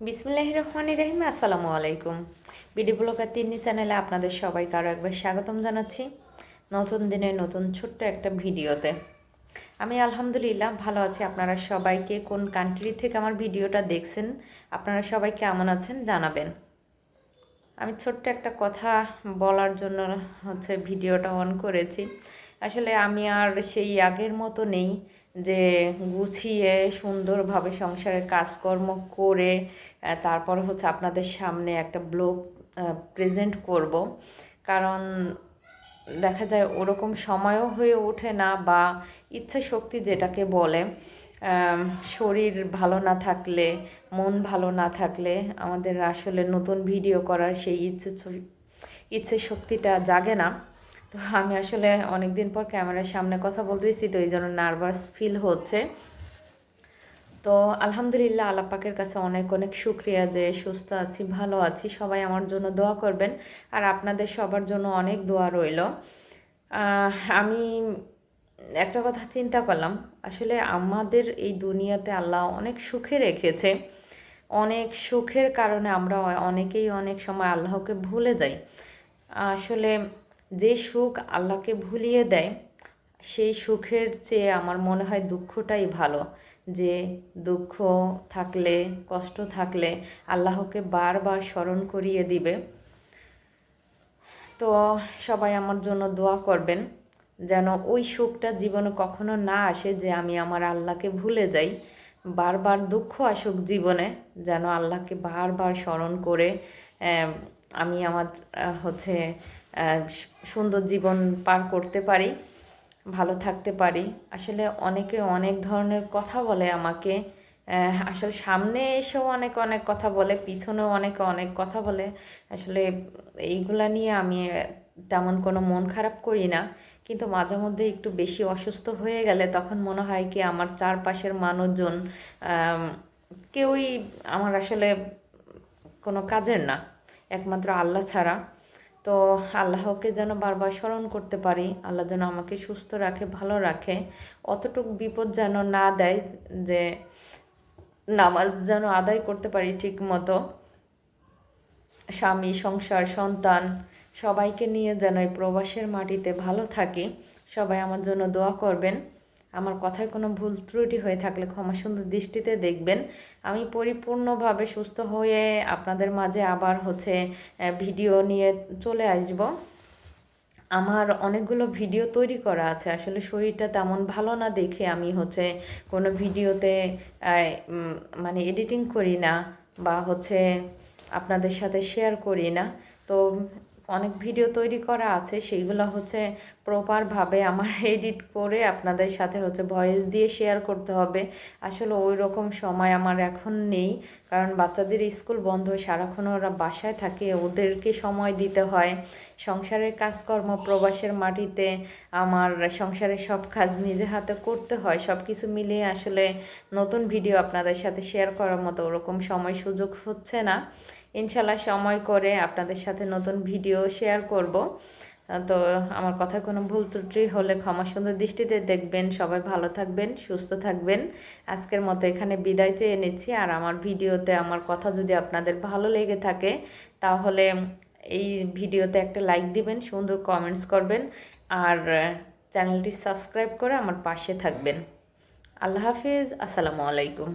বিসমিল্লাহ রহমান রহিম আসসালামু আলাইকুম বিডি ব্লগার তিন্নি চ্যানেলে আপনাদের সবাইকে আরও একবার স্বাগতম জানাচ্ছি নতুন দিনে নতুন ছোট্ট একটা ভিডিওতে। আমি আলহামদুলিল্লাহ ভালো আছি। আপনারা সবাইকে কোন কান্ট্রি থেকে আমার ভিডিওটা দেখছেন, আপনারা সবাই কেমন আছেন জানাবেন। আমি ছোট্ট একটা কথা বলার জন্য হচ্ছে ভিডিওটা অন করেছি। আসলে আমি আর সেই আগের মতো নেই। যে গুছিয়ে সুন্দরভাবে সংসারের কাজকর্ম করে তারপর হচ্ছে আপনাদের সামনে একটা ব্লগ প্রেজেন্ট করব। কারণ দেখা যায় ওরকম সময়ও হয়ে ওঠে না বা ইচ্ছা শক্তি যেটাকে বলে শরীর ভালো না থাকলে, মন ভালো না থাকলে আমাদের আসলে নতুন ভিডিও করার সেই ইচ্ছে ইচ্ছে শক্তিটা জাগে না। তো আমি আসলে অনেক দিন পর ক্যামেরার সামনে কথা বলতে বলতেছি তো এই জন্য নার্ভাস ফিল হচ্ছে। তো আলহামদুলিল্লাহ আল্লাহ পাকের কাছে অনেক অনেক শুক্রিয়া যে সুস্থ আছি, ভালো আছি। সবাই আমার জন্য দোয়া করবেন। আর আপনাদের সবার জন্য অনেক দোয়া রইল। আমি একটা কথা চিন্তা করলাম। আসলে আমাদের এই দুনিয়াতে আল্লাহ অনেক সুখে রেখেছে। অনেক সুখের কারণে আমরা অনেকেই অনেক সময় আল্লাহকে ভুলে যাই। আসলে যে সুখ আল্লাহকে ভুলিয়ে দেয়, সেই সুখের চেয়ে আমার মনে হয় দুঃখটাই ভালো। যে দুঃখ থাকলে, কষ্ট থাকলে আল্লাহকে বারবার স্মরণ করিয়ে দিবে। তো সবাই আমার জন্য দোয়া করবেন যেন ওই সুখটা জীবনে কখনো না আসে যে আমি আমার আল্লাহকে ভুলে যাই। বারবার দুঃখ আসুক জীবনে যেন আল্লাহকে বারবার স্মরণ করে আমি আমার হচ্ছে সুন্দর জীবন পার করতে পারি, ভালো থাকতে পারি। আসলে অনেকে অনেক ধরনের কথা বলে আমাকে আসলে সামনে এসেও অনেক অনেক কথা বলে, পিছনেও অনেকে অনেক কথা বলে। আসলে এইগুলা নিয়ে আমি তেমন কোনো মন খারাপ করি না। কিন্তু মাঝে মধ্যে একটু বেশি অসুস্থ হয়ে গেলে তখন মনে হয় কি আমার চারপাশের মানুষজন কেউই আমার আসলে কোনো কাজের না। একমাত্র আল্লাহ ছাড়া। তো আল্লাহকে যেন বারবার স্মরণ করতে পারি, আল্লাহ যেন আমাকে সুস্থ রাখে, ভালো রাখে। অতটুক বিপদ যেন না দেয়, যে নামাজ যেন আদায় করতে পারি ঠিক মতো স্বামী, সংসার, সন্তান, সবাইকে নিয়ে যেন এই প্রবাসের মাটিতে ভালো থাকি। সবাই আমার জন্য দোয়া করবেন। আমার কথায় কোনো ভুল ত্রুটি হয়ে থাকলে ক্ষমা সুন্দর দৃষ্টিতে দেখবেন। আমি পরিপূর্ণভাবে সুস্থ হয়ে আপনাদের মাঝে আবার হচ্ছে ভিডিও নিয়ে চলে আসব। আমার অনেকগুলো ভিডিও তৈরি করা আছে। আসলে শরীরটা তেমন ভালো না দেখে আমি হচ্ছে কোনো ভিডিওতে মানে এডিটিং করি না বা হচ্ছে আপনাদের সাথে শেয়ার করি না। তো অনেক ভিডিও তৈরি করা আছে, সেইগুলো হচ্ছে প্রপারভাবে আমার এডিট করে আপনাদের সাথে হচ্ছে ভয়েস দিয়ে শেয়ার করতে হবে। আসলে ওই রকম সময় আমার এখন নেই, কারণ বাচ্চাদের স্কুল বন্ধ, সারাক্ষণ ওরা বাসায় থাকে, ওদেরকে সময় দিতে হয়। সংসারের কাজকর্ম, প্রবাসের মাটিতে আমার সংসারের সব কাজ নিজে হাতে করতে হয় সব কিছু মিলিয়ে আসলে নতুন ভিডিও আপনাদের সাথে শেয়ার করার মতো ওরকম সময় সুযোগ হচ্ছে না। ইনশাল্লাহ সময় করে আপনাদের সাথে নতুন ভিডিও শেয়ার করব। তো আমার কথা কোনো ভুল ত্রুটি হলে ক্ষমা সুন্দর দৃষ্টিতে দেখবেন। সবাই ভালো থাকবেন, সুস্থ থাকবেন। আজকের মতো এখানে বিদায় চেয়ে নিচ্ছি। আর আমার ভিডিওতে আমার কথা যদি আপনাদের ভালো লেগে থাকে, তাহলে এই ভিডিওতে একটা লাইক দিবেন, সুন্দর কমেন্টস করবেন। আর চ্যানেলটি সাবস্ক্রাইব করে আমার পাশে থাকবেন। আল্লাহ হাফিজ। আসসালামু আলাইকুম।